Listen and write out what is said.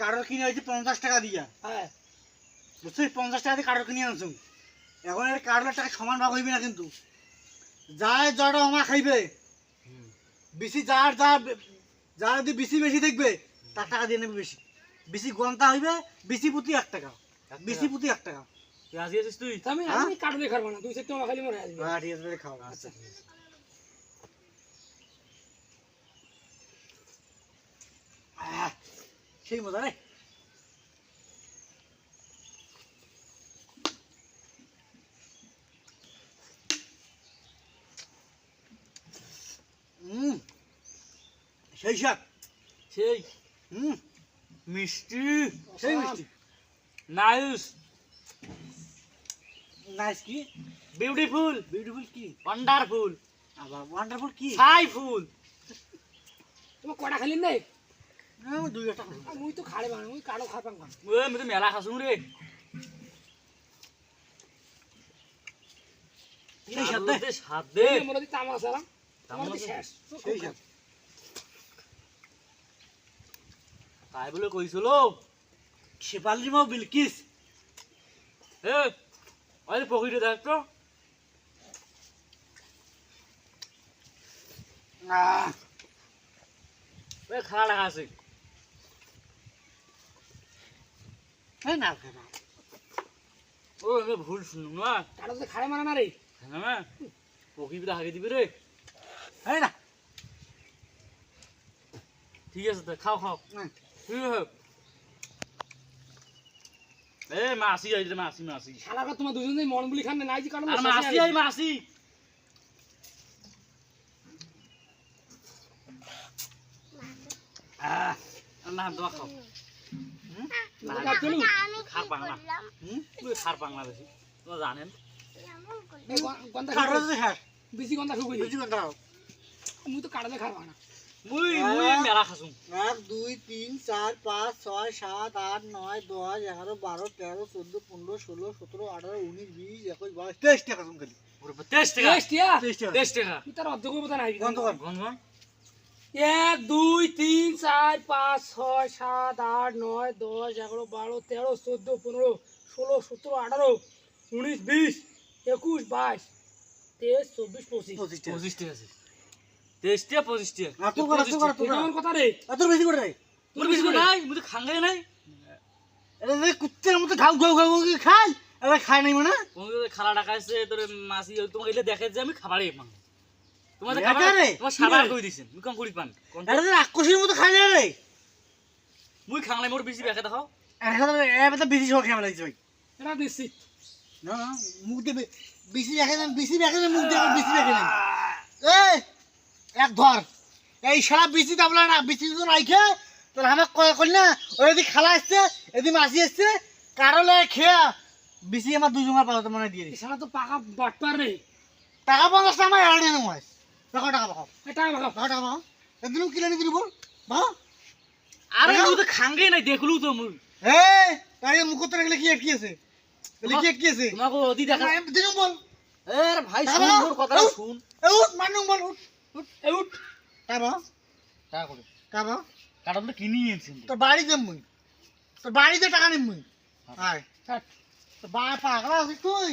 কাঠল কিনে হয়েছে পঞ্চাশ টাকা দিয়া। হ্যাঁ। বুঝছিস? পঞ্চাশ টাকা দিয়ে কাঠল কিনে আনছো। এখন এর কাঠলের টাকা সমান ভাগ হইবে না কিন্তু। যার যারা আমার খাইবে বেশি যার যা যার যদি বেশি বেশি দেখবে তার টাকা দিয়ে নেবে বেশি। বেশি গন্তা হইবে বেশি প্রতি এক টাকা। বেশি প্রতি এক টাকা। রাজি আছিস তুই? আমি? আমি কাটলে খাব না। দুই সেট টাকা খালি মরে আসবে হ্যাঁ ঠিক আছে তাহলে খাও। আচ্ছা আহ, সেই মজা রে সেই সাপ সেই। হুম মিষ্টি। সেই মিষ্টি। নাইস। নাইস কি? বিউটিফুল। বিউটিফুল কি? ওয়ান্ডারফুল। আবার ওয়ান্ডারফুল কি? ছাইফুল তোমার কটা খালি নেই আমি দুই একটা খাব। মুই তো খাড়ে বানা মুই তো মেলা রে। দে। দে সাত দে। মনে দি তামা সালাম তামা আমার তো আছে? শেষ। সেই সাপ তাই বলে কইছিল শেপালি মাও বিলকিস। এ ওই পকেটে দেখ তো। আহ। খাড়া আছে। এই না খাবা ও আমি ভুল শুনুন না? কাটো তো খাড়ে মারা না রে হ্যাঁ পকিবিটা হাগে দিবি রে। এই না। ঠিক আছে তো খাও খাও। হুম। ঠিক আছে। এ মাসি আইলে মাসি মাসি। শালাকা তোমার দুজন মন বলি খান নাই যে কাটো মাসি আই মাসি। আহ। না দোয়া খাও। খার বাংলা। খার বাংলা বেশি গন্ধা খাস বেশি গন্ধা মুই তো কাটলে খাব না মুই মুই মেলা খাসুম। এক দুই তিন চার পাঁচ ছয় সাত আট নয় দশ এগারো বারো তেরো চোদ্দ পনেরো ষোলো সতেরো আঠারো উনিশ বিশ একুশ বাইশ তেইশ টাকা তুমি খালি। তার অর্ধেক বতা নাই। এক দুই তিন চার পাঁচ ছয় সাত আট নয় দশ এগারো বারো তেরো চোদ্দ পনেরো ষোলো সতেরো আঠারো উনিশ বিশ একুশ বাইশ তেইশ চব্বিশ পঁচিশ। পঁচিশ আছে তেইশ টাকা পঁচিশ টাকা আর তুই কর, তুই কর, তুই এটা কর। আমার কথা রে। এত বেশি করে রে তোর বেশি করে নাই? তো খাঙ্গাই নাই? কুত্তের মতো ঘাউ ঘাউ ঘাউ ঘাউ খাই খায় নাই মানে? খালা ডাকা আছে তোর মাসি তোমাকে দেখে যে আমি খাবারই পান তোমার দেখা খাবার রে? তোমার কি সাবার রে? কই দিছেন? মুই কম করি পান এটা রাক্ষসীর মতো খায় না রে। মুই খাংলাই মোর বেশি ব্যাখ্যা দেখাও। এবার তো বেশি শখ খেয়ে লাগছে ভাই। এটা নিশ্চিত না না মুখ বেশি দেখে না বেশি দেখে না মুখ দিয়ে বেশি দেখে না এই এক ধর। এই সারা বেশি দাবলা না বেশি তো রাইখে তোর আমার কয় করি না ওই এদিকে খালা আসছে এদিকে মাসি আসছে কারলে খেয়া বেশি আমার দুজনের পাওয়া মনে দিয়ে দিস এছাড়া তো পাকা বাটপার রে। টাকা পঞ্চাশটা আমার এড়ে নেব টাকা টাকা পাও। এটা ভালো টাকা টাকা পাও। একদিন কিনে নিয়ে দিব ভাও আরে দেখাও। তো খাঙ্গাই নাই দেখলু তো মুই এই তাই মুখ রাখলে কি আটকি আছে? এলে কি আটকি আছে? তোমাকে অতি দেখা দিন বল। এ ভাই শুন মোর কথাটা শুন। এ উঠ মানুষ বল উঠ। উঠ এ উঠ। কাবা টাকা করে কাবা কাটাবলে কিনি এনেছেন তোর বাড়ি যাম মুই। তোর বাড়িতে টাকা নিম মুই। আয়। হাট। বা পাগলা আছিস তুই।